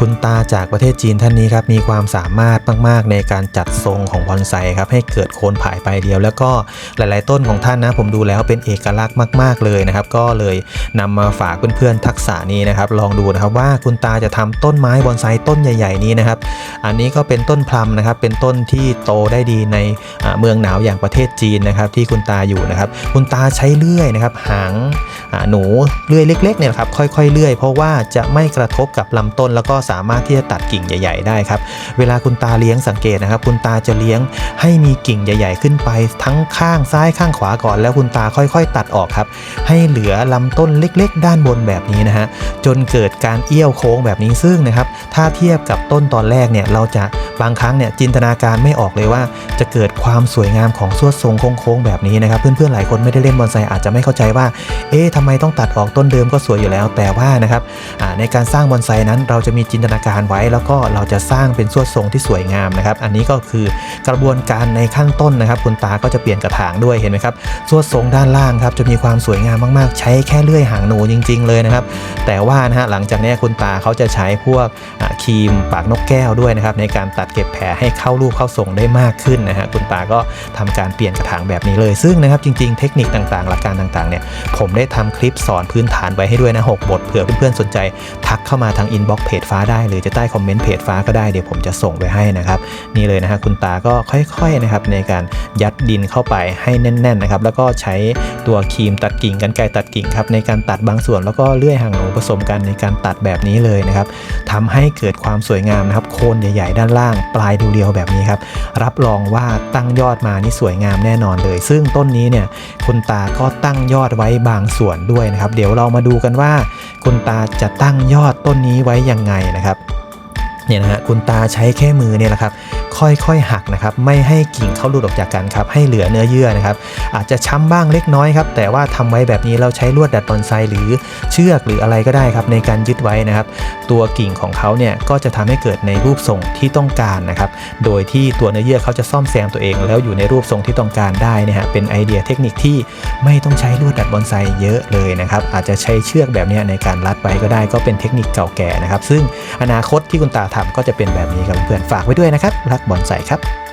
คุณตาจากประเทศจีนท่านนี้ครับมีความสามารถมาก ๆ ในการจัดทรงของบอนไซครับให้เกิดโคนผายใบเดียว แล้วก็หลาย ๆ ต้นของท่านนะผมดูแล้วเป็นเอกลักษณ์มาก ๆ เลยนะครับ ก็เลยนำมาฝากเพื่อน ๆ ทักษะนี้นะครับ ลองดูนะครับว่าคุณตาจะทำต้นไม้บอนไซต้นใหญ่ ๆ นี้นะครับ อันนี้ก็เป็นต้นพลัมนะครับ เป็นต้นที่โตได้ดีในเมืองหนาวอย่างประเทศจีนนะครับ ที่คุณตาอยู่นะครับ คุณตาใช้เลื่อยนะครับหางหนูเลื่อยเล็ก ๆ เนี่ยครับค่อย ๆ เลื่อยเพราะว่าจะไม่กระทบกับลำต้นแล้วก็สามารถที่จะตัดกิ่งใหญ่ ๆ ได้ครับ เวลาคุณตาเลี้ยงสังเกตนะครับ คุณตาจะเลี้ยงให้มีกิ่งใหญ่ ๆ ขึ้นไป ทั้งข้างซ้ายข้างขวาก่อนแล้วคุณตาค่อยๆ ตัดออกครับ ให้เหลือลำต้นเล็ก ๆ ด้านบนแบบนี้นะฮะจนเกิดการเอี้ยวโค้งแบบนี้ซึ่งนะครับ ถ้าเทียบกับต้นตอนแรกเนี่ยเราจะบางครั้งเนี่ยจินตนาการไม่ออกเลยว่า จะเกิดความสวยงามของสวดทรงโค้งๆแบบนี้นะครับ เพื่อนๆหลายคนไม่ได้เล่นบอนไซอาจจะไม่เข้าใจว่า เอ๊ะทำไมต้องตัดออกต้นเดิมก็สวยอยู่แล้วแต่ว่านะครับในการสร้างบอนไซนั้นเราจะมีจินตนาการไว้ แล้วก็เราจะสร้างเป็นสวดทรงที่สวยงามนะครับ อันนี้ก็คือกระบวนการในขั้นต้นนะครับ คุณตาก็จะเปลี่ยนกระถางด้วยเห็นไหมครับสวดทรงด้านล่างครับจะมีความสวยงามมากๆ ใช้แค่เลื่อยหางหนูจริง ๆ เลยนะครับ แต่ว่านะฮะหลังจากนี้คุณตาเขาจะใช้พวกครีมปากนกแก้วด้วยนะครับในการตัดเก็บแผลให้เข้ารูปเข้าทรงได้มากขึ้นนะฮะคุณตาก็ทำการเปลี่ยนกระถางแบบนี้เลยซึ่งนะครับจริง ๆ เทคนิคต่างๆ หลักการต่างๆเนี่ยผมได้ทำคลิปสอนพื้นฐานไว้ให้ด้วยนะหกบทเผื่อเพื่อนๆสนใจ ทักเข้ามาทางอินบ็อกเพจฟ้าได้หรือจะใต้คอมเมนต์เพจฟ้าก็ได้เดี๋ยวผมจะส่งไปให้นะครับ นี่เลยนะฮะคุณตาก็ค่อยๆนะครับในการยัดดินเข้าไปให้แน่นๆนะครับแล้วก็ใช้ตัวครีมตัดกิ่งกันไกตัดกิ่งครับในการตัดบางส่วนแล้วก็เลื่อยหางหนูผสมกันในการตัดแบบนี้เลยนะครับทำให้เกิดความสวยงามนะครับโคนใหญ่ๆด้านล่างปลายเรียวๆแบบนี้ครับรับรองว่าตั้งยอดมานี่สวยงามแน่นอนเลย ซึ่งต้นนี้เนี่ยคุณตาก็ตั้งยอดไว้บางส่วนด้วยนะครับ เดี๋ยวเรามาดูกันว่า คุณตาจะตั้งยอดต้นนี้ไว้ยังไงนะครับเนี่ยนะฮะคุณตาใช้แค่มือเนี่ยแหละครับ ค่อยๆหักนะครับ ไม่ให้กิ่งเขาหลุดออกจากกันครับ ให้เหลือเนื้อเยื่อนะครับ อาจจะช้ำบ้างเล็กน้อยครับ แต่ว่าทำไว้แบบนี้เราใช้ลวดดัดบอนไซหรือเชือกหรืออะไรก็ได้ครับในการยึดไว้นะครับ ตัวกิ่งของเขาเนี่ยก็จะทำให้เกิดในรูปทรงที่ต้องการนะครับ โดยที่ตัวเนื้อเยื่อเขาจะซ่อมแซมตัวเอง แล้วอยู่ในรูปทรงที่ต้องการได้นะฮะ เป็นไอเดียเทคนิคที่ไม่ต้องใช้ลวดดัดบอนไซเยอะเลยนะครับ อาจจะใช้เชือกแบบนี้ในการรัดไว้ก็ได้ ก็เป็นเทคนิคเก่าแก่นะครับ ซึ่งอนาคตที่คุณตาทำก็จะเป็นแบบนี้ครับเพื่อนฝากไว้ด้วยนะครับรักบอนไซครับ